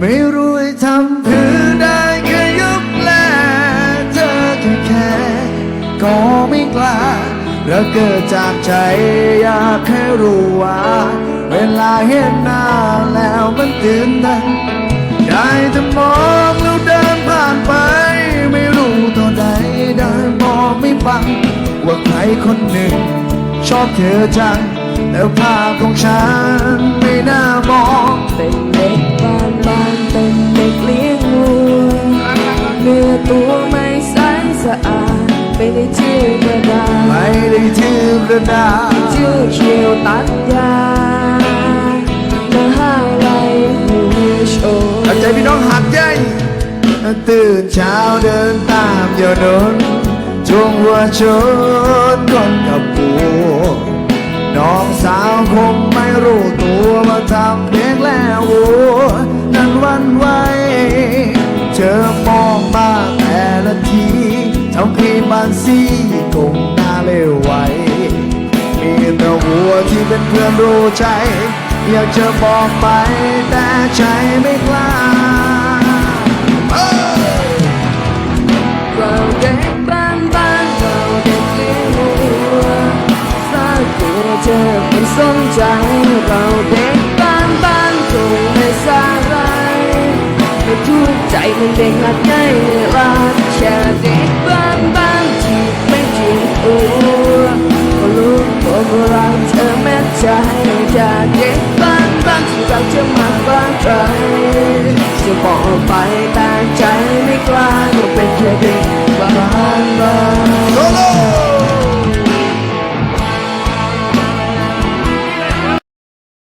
ไม่รู้ให้ทำเพื่อได้แค่ยกแลเธอแค่แค่ก็ไม่กล้าแล้วเกิดจากใจอยากให้รู้ว่า เวลาเห็นหน้าแล้วมันตื่นตันได้แต่มองแล้วเดินผ่านไป ไม่รู้ตัวใดได้มองไม่ฟัง ว่าใครคนหนึ่ง ชอบเธอจังแต่ภาพของฉันไม่น่ามองเป็น กระดาษไม่ได้ถือกระดาษชื่อเขียวตัดยาเมื่อห้าไรหัวโชว์เอาใจพี่น้องหัดใหญ่ตื่นเช้าเดินตามเดี๋ยวนนช่วงหัวชนคนกับปูน้องสาวคงไม่รู้ตัวว่าทำเด็กแล้วนั้นวันไหวเธอมองมาแต่ละที ทำให้บ้านซีกงหน้าเลวไหวมีแต่หัวที่เป็นเพื่อนรู้ใจ อยากจะบอกไปแต่ใจไม่กล้าเราเด็กบ้านบ้านเราเด็กเลี้ยงวัวสักตัวเธอไม่สนใจเราเด็กบ้านบ้านคงไม่สาไรไม่ทุกใจมันเด็กหัดง่ายลาแค่เด็กบ้าน ใจจากเย็นบ้างบ้างเราจะมาบ้างใครจะบอกไปแต่ใจไม่กล้าก็เป็นแค่เด็ก